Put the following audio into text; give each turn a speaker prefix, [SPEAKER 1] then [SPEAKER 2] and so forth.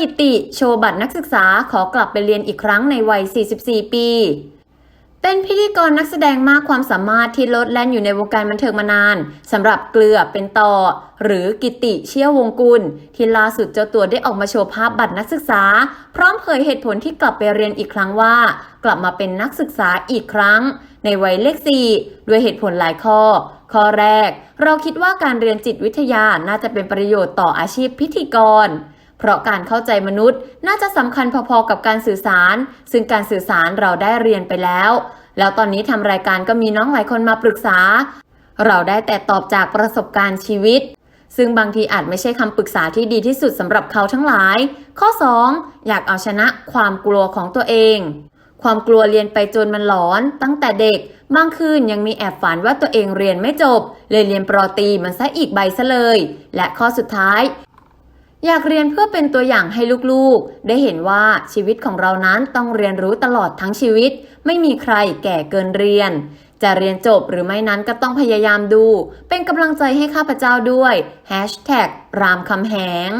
[SPEAKER 1] กิติ โชว์บัตรนักศึกษาขอกลับไปเรียนอีกครั้งในวัย 44 ปี เป็นพิธีกรนักแสดงมากความสามารถที่ลดแล่นอยู่ในวงการบันเทิงมานานสำหรับเกลือเป็นต่อ หรือกิติเชี่ยววงกุล ที่ล่าสุดเจ้าตัวได้ออกมาโชว์ภาพบัตรนักศึกษา พร้อมเผยเหตุผลที่กลับไปเรียนอีกครั้งว่า กลับมาเป็นนักศึกษาอีกครั้ง ในวัยเลขสี่ด้วยเหตุผลหลายข้อข้อแรก เราคิดว่าการเรียนจิตวิทยาน่าจะเป็นประโยชน์ต่ออาชีพพิธีกร เพราะการเข้าใจมนุษย์น่าจะสำคัญพอๆกับการสื่อสาร ซึ่งการสื่อสารเราได้เรียนไปแล้ว แล้วตอนนี้ทำรายการก็มีน้องหลายคนมาปรึกษา เราได้แต่ตอบจากประสบการณ์ชีวิต ซึ่งบางทีอาจไม่ใช่คำปรึกษาที่ดีที่สุดสำหรับเขาทั้งหลาย ข้อ 2 อยากเอาชนะความกลัวของตัวเอง ความกลัวเรียนไปจนมันหลอน ตั้งแต่เด็กบางคืนยังมีแอบฝันว่าตัวเองเรียนไม่จบ เลยเรียนปรตีมันซะอีกใบซะเลย และข้อสุดท้าย อยากเรียนเพื่อเป็นตัวอย่างให้ลูกๆ ได้เห็นว่าชีวิตของเรานั้นต้องเรียนรู้ตลอดทั้งชีวิต ไม่มีใครแก่เกินเรียน จะเรียนจบหรือไม่นั้นก็ต้องพยายามดู เป็นกำลังใจให้ข้าพเจ้าด้วย Hashtag รามคำแหง